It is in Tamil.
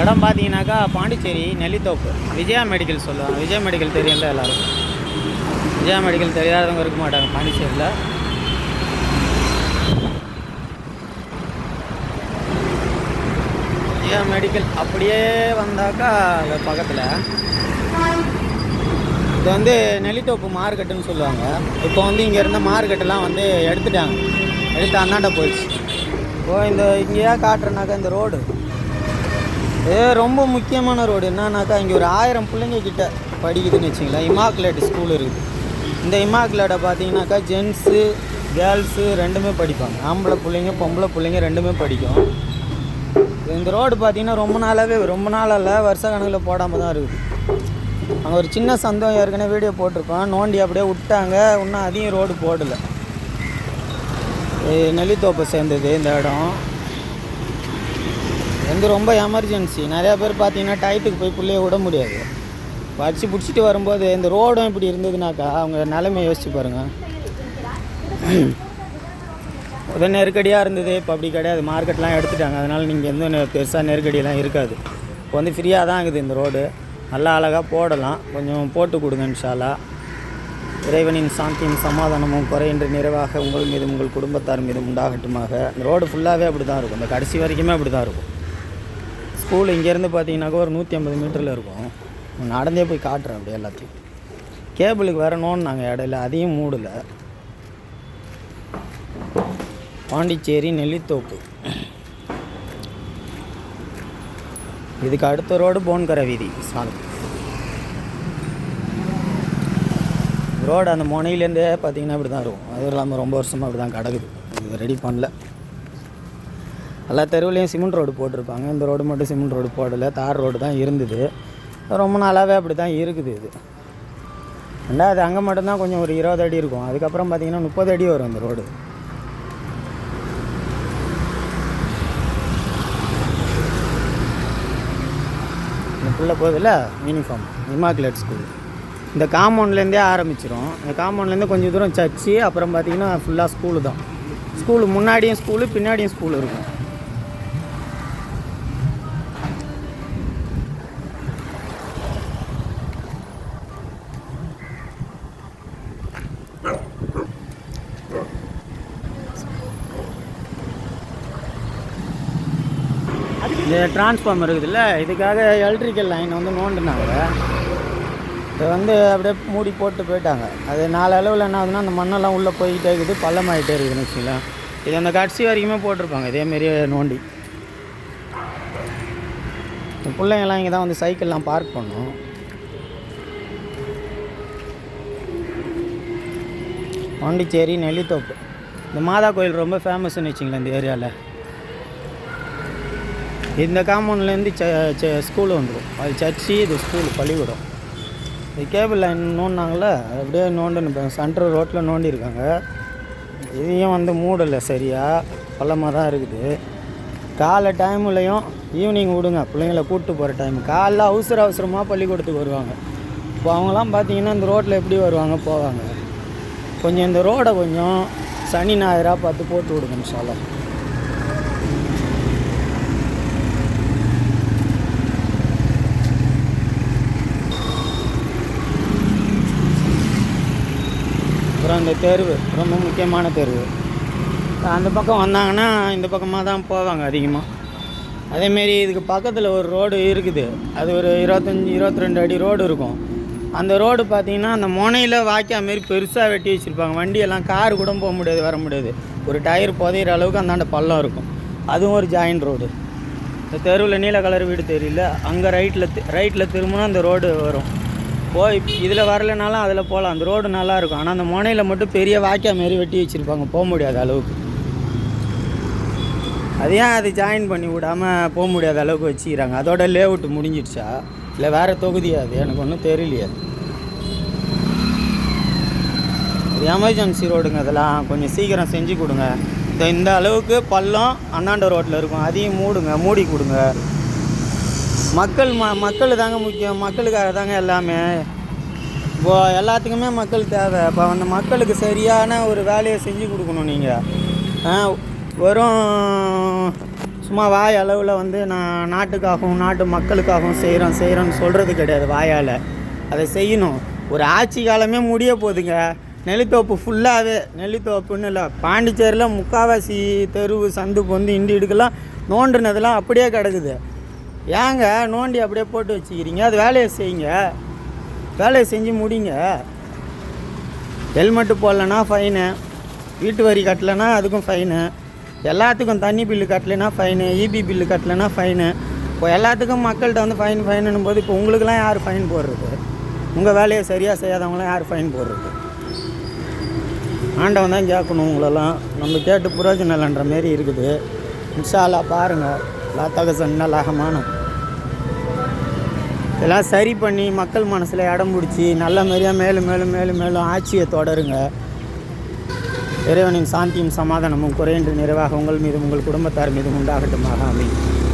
இடம் பார்த்தீங்கன்னாக்கா பாண்டிச்சேரி நெல்லித்தோப்பு. விஜயா மெடிக்கல் சொல்லுவாங்க. விஜயா மெடிக்கல் தெரியும்ல எல்லோரும் விஜயா மெடிக்கல் தெரியாதவங்க இருக்க மாட்டாங்க பாண்டிச்சேரியில். விஜயா மெடிக்கல் அப்படியே வந்தாக்கா அது பக்கத்தில். இது வந்து நெல்லித்தோப்பு மார்க்கெட்டுன்னு சொல்லுவாங்க. இப்போ வந்து இங்கே இருந்த மார்க்கெட்டெல்லாம் வந்து எடுத்துட்டாங்க. எடுத்து அந்தாண்ட போயிடுச்சு. இப்போ இந்த இங்கேயா காட்டுறனாக்கா இந்த ரோடு. இது ரொம்ப முக்கியமான ரோடு. என்னன்னாக்கா இங்கே ஒரு ஆயிரம் பிள்ளைங்க கிட்ட படிக்குதுன்னு வச்சுங்களேன். இமாக்குலேட் ஸ்கூல் இருக்குது. இந்த இமாக்குலேட்டை பார்த்தீங்கன்னாக்கா ஜென்ஸு கேர்ள்ஸு ரெண்டுமே படிப்பாங்க. ஆம்பளை பிள்ளைங்க பொம்பளை பிள்ளைங்க ரெண்டுமே படிக்கும். இந்த ரோடு பார்த்தீங்கன்னா ரொம்ப நாளாகவே ரொம்ப நாளாக வருஷ கணக்கில் போடாமல் தான் இருக்குது. அங்கே ஒரு சின்ன சந்தோம் ஏற்கனவே வீடியோ போட்டிருக்கோம். நோண்டி அப்படியே விட்டாங்க. இன்னும் அதையும் ரோடு போடலை. நெல்லித்தோப்பை சேர்ந்தது இந்த இடம். வந்து ரொம்ப எமர்ஜென்சி நிறையா பேர் பார்த்தீங்கன்னா டைட்டுக்கு போய் பிள்ளைய விட முடியாது. வச்சு பிடிச்சிட்டு வரும்போது இந்த ரோடும் இப்படி இருந்ததுனாக்கா அவங்க நிலைமை யோசிச்சு பாருங்கள் உதவி நெருக்கடியாக இருந்தது. இப்போ அப்படி கிடையாது. மார்க்கெட்லாம் எடுத்துட்டாங்க. அதனால் நீங்கள் எந்த பெருசாக பெருசா நெருக்கடியெல்லாம் இருக்காது. இப்போ வந்து ஃப்ரீயாக தான் இருக்குது இந்த ரோடு. நல்லா அழகாக போடலாம். கொஞ்சம் போட்டு கொடுங்க இன்ஷாலா இறைவனின் சாந்தியும் சமாதானமும் குறையின்றி நிறைவாக உங்கள் மீதும் உங்கள் குடும்பத்தார் மீதும் உண்டாகட்டுமாக. இந்த ரோடு ஃபுல்லாகவே அப்படி தான் இருக்கும். இந்த கடைசி வரைக்குமே அப்படி தான் இருக்கும். ஸ்கூல் இங்கேருந்து பார்த்தீங்கன்னாக்கா ஒரு நூற்றி ஐம்பது மீட்டரில் இருக்கும். நடந்தே போய் காட்டுறேன் அப்படியே எல்லாத்தையும். கேபிளுக்கு வரணும்னு நாங்கள் இடையில அதையும் மூடலை. பாண்டிச்சேரி நெல்லித்தோப்பு. இதுக்கு அடுத்த ரோடு போன்கரை வீதி சாலை. ரோடு அந்த முனையிலேருந்தே பார்த்தீங்கன்னா இப்படி தான் இருக்கும். அதுவும் இல்லாமல் ரொம்ப வருஷமாக அப்படி தான் கிடக்குது. இது ரெடி பண்ணல. எல்லா தெருவுலேயும் சிமெண்ட் ரோடு போட்டிருப்பாங்க. இந்த ரோடு மட்டும் சிமெண்ட் ரோடு போடலை. தார் ரோடு தான் இருந்தது. ரொம்ப நாளாகவே அப்படி தான் இருக்குது இது. ரெண்டாவது அங்கே மட்டும்தான் கொஞ்சம் ஒரு இருபது அடி இருக்கும். அதுக்கப்புறம் பார்த்தீங்கன்னா முப்பது அடி வரும் அந்த ரோடு. இந்த பிள்ளை போகுதுல்ல? யூனிஃபார்ம் இமாக்குலேட் ஸ்கூல் இந்த காம்பவுண்ட்லேருந்தே ஆரம்பிச்சிரும். இந்த காம்பவுண்ட்லேருந்து கொஞ்சம் தூரம் சர்ச்சு அப்புறம் பார்த்திங்கன்னா ஃபுல்லாக ஸ்கூலு தான். ஸ்கூலு முன்னாடியும் ஸ்கூலு பின்னாடியும் ஸ்கூல் இருக்கும். இந்த டிரான்ஸ்ஃபார்மர் இருக்குதுல்ல இதுக்காக எலக்ட்ரிக்கல் லைன் வந்து நோண்டினாங்க. இதை வந்து அப்படியே மூடி போட்டு போயிட்டாங்க. அது நாலளவில் என்ன ஆகுதுன்னா அந்த மண்ணெல்லாம் உள்ளே போய்கிட்டே இருக்குது பள்ளமாயிட்டே இருக்குதுன்னு வச்சுங்களேன் இது அந்த கடைசி வரைக்குமே போட்டிருப்பாங்க இதேமாரி நோண்டி. இந்த பிள்ளைங்கெல்லாம் இங்கே தான் வந்து சைக்கிள்லாம் பார்க் பண்ணும். பாண்டிச்சேரி நெல்லித்தோப்பு. இந்த மாதா கோயில் ரொம்ப ஃபேமஸ்ன்னு வச்சுங்களேன் இந்த ஏரியாவில் இந்த காம்பவுண்ட்லேருந்து ச ச ஸ்கூல் வந்துடும் அது சர்ச்சு இது ஸ்கூல் பள்ளிக்கூடம். இது கேபிள் லைன் நோண்டினாங்களே அப்படியே நோண்டுன்னு சென்ட்ரல் ரோட்டில் நோண்டியிருக்காங்க. இதையும் வந்து மூடலை சரியாக பள்ளமாக தான் இருக்குது. காலை டைம்லையும் ஈவினிங் விடுங்க. பிள்ளைங்கள கூப்பிட்டு போகிற டைம் காலைல அவசர அவசரமாக பள்ளிக்கூடத்துக்கு வருவாங்க. இப்போ அவங்களாம் பார்த்தீங்கன்னா இந்த ரோட்டில் எப்படி வருவாங்க? போவாங்க. கொஞ்சம் இந்த ரோடை கொஞ்சம் சனி ஞாயிறாக பார்த்து போட்டு விடுங்க சொல்லலாம் அப்புறம் இந்த தேர்வு ரொம்ப முக்கியமான தேர்வு. அந்த பக்கம் வந்தாங்கன்னா இந்த பக்கமாக தான் போவாங்க அதிகமாக அதேமாரி இதுக்கு பக்கத்தில் ஒரு ரோடு இருக்குது. அது ஒரு இருபத்தஞ்சி இருபத்தி ரெண்டு அடி ரோடு இருக்கும். அந்த ரோடு பார்த்தீங்கன்னா அந்த முனையில் வாய்க்கா மாரி பெருசாக வெட்டி வச்சுருப்பாங்க. வண்டியெல்லாம் கார் கூட போக முடியாது வர முடியாது. ஒரு டயர் புதையிற அளவுக்கு அந்தாண்ட பள்ளம் இருக்கும். அதுவும் ஒரு ஜாயின் ரோடு. இந்த தெருவில் நீல கலர் வீடு தெரியல. அங்கே ரைட்டில் ரைட்டில் திரும்பினா அந்த ரோடு வரும். போய் இதில் வரலைனாலும் அதில் போகலாம் அந்த ரோடு நல்லாயிருக்கும். ஆனால் அந்த முனையில் மட்டும் பெரிய வாக்கியா மாரி வெட்டி வச்சுருப்பாங்க. போக முடியாத அளவுக்கு. அது ஏன் அது ஜாயின் பண்ணி விடாமல் போக முடியாத அளவுக்கு வச்சுக்கிறாங்க? அதோட லேஅவுட் முடிஞ்சிடுச்சா? இல்லை வேறு தொகுதியா அது? எனக்கு ஒன்றும் தெரியலையே. எமர்ஜென்சி ரோடுங்க அதெல்லாம் கொஞ்சம் சீக்கிரம் செஞ்சு கொடுங்க. இந்த இந்த அளவுக்கு பள்ளம் அண்ணாண்ட ரோட்டில் இருக்கும். அதையும் மூடுங்க. மூடி கொடுங்க. மக்கள் ம மக்கள் தாங்க முக்கியம். மக்களுக்காக தாங்க எல்லாமே. இப்போ எல்லாத்துக்குமே மக்கள் தேவை. இப்போ அந்த மக்களுக்கு சரியான ஒரு வேலையை செஞ்சு கொடுக்கணும் நீங்கள் வெறும் சும்மா வாய் அளவில் வந்து நான் நாட்டுக்காகவும் நாட்டு மக்களுக்காகவும் செய்கிறோம் செய்கிறோன்னு சொல்கிறது கிடையாது வாயால். அதை செய்யணும். ஒரு ஆட்சி காலமே முடிய போகுதுங்க நெல்லித்தோப்பு ஃபுல்லாகவே நெல்லித்தோப்புன்னு இல்லை பாண்டிச்சேரியில் முக்காவாசி தெருவு சந்து பொந்து இண்டி இடுக்கெல்லாம் நோண்டுனதெல்லாம் அப்படியே கிடக்குது. ஏங்க நோண்டி அப்படியே போட்டு வச்சுக்கிறீங்க? அது வேலையை செய்யுங்க. வேலையை செஞ்சு முடிங்க. ஹெல்மெட்டு போடலன்னா ஃபைனு வீட்டு வரி கட்டலைன்னா அதுக்கும் ஃபைனு எல்லாத்துக்கும் தண்ணி பில்லு கட்டலைன்னா ஃபைனு இபி பில்லு கட்டலைன்னா ஃபைனு இப்போ எல்லாத்துக்கும் மக்கள்கிட்ட வந்து ஃபைன் ஃபைனுன்னும் போது இப்போ உங்களுக்கெல்லாம் யார் ஃபைன் போடுறது? உங்கள் வேலையை சரியாக செய்யாதவங்களாம் யார் ஃபைன் போடுறது? ஆண்டவன் தான் கேட்கணும் உங்களெல்லாம். நம்ம கேட்டு புரோஜனம் இல்லைன்ற மாரி இருக்குது. இன்ஷால்லா பாருங்கள் லா சன்ன லாகமானம் இதெல்லாம் சரி பண்ணி மக்கள் மனசில் இடம் பிடிச்சி நல்ல மாதிரியாக மேலும் மேலும் மேலும் மேலும் ஆட்சியை தொடருங்க. இறைவனின் சாந்தியும் சமாதானமும் குறையின்றி நிறைவாக உங்கள் மீதும் உங்கள் குடும்பத்தார் மீதும் உண்டாகட்டுமாக. அமையும்